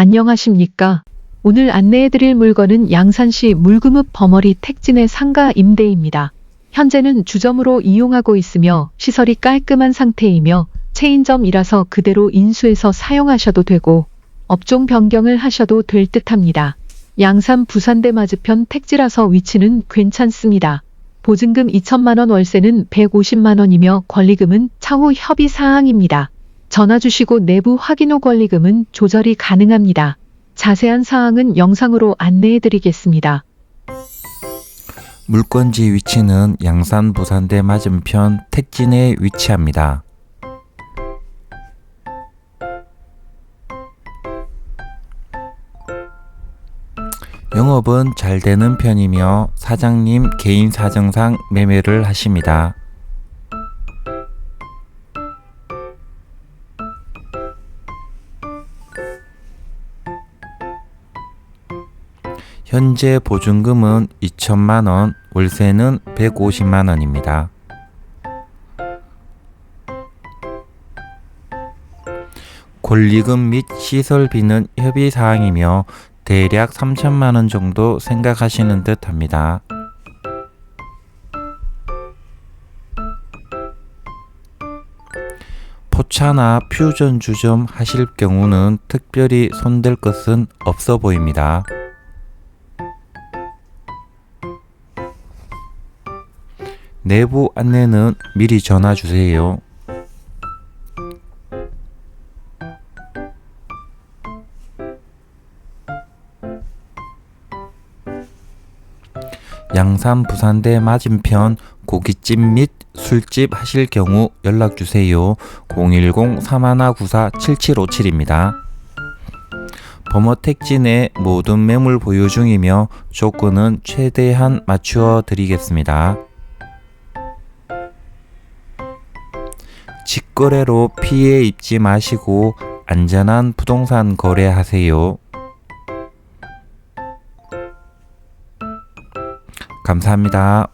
안녕하십니까. 오늘 안내해드릴 물건은 양산시 물금읍 버머리 택진의 상가 임대입니다. 현재는 주점으로 이용하고 있으며 시설이 깔끔한 상태이며 체인점이라서 그대로 인수해서 사용하셔도 되고 업종 변경을 하셔도 될 듯합니다. 양산 부산대 맞은편 택지라서 위치는 괜찮습니다. 보증금 2천만원 월세는 150만원이며 권리금은 차후 협의 사항입니다. 전화 주시고 내부 확인 후 권리금은 조절이 가능합니다. 자세한 사항은 영상으로 안내해 드리겠습니다. 물건지 위치는 양산 부산대 맞은편 택진에 위치합니다. 영업은 잘 되는 편이며 사장님 개인 사정상 매매를 하십니다. 현재 보증금은 2천만 원, 월세는 150만 원입니다. 권리금 및 시설비는 협의 사항이며 대략 3천만 원 정도 생각하시는 듯 합니다. 포차나 퓨전 주점 하실 경우는 특별히 손댈 것은 없어 보입니다. 내부 안내는 미리 전화 주세요. 양산 부산대 맞은편 고깃집 및 술집 하실 경우 연락 주세요. 010-3194-7757입니다. 범어택지 내 모든 매물 보유 중이며 조건은 최대한 맞추어 드리겠습니다. 직거래로 피해 입지 마시고 안전한 부동산 거래하세요. 감사합니다.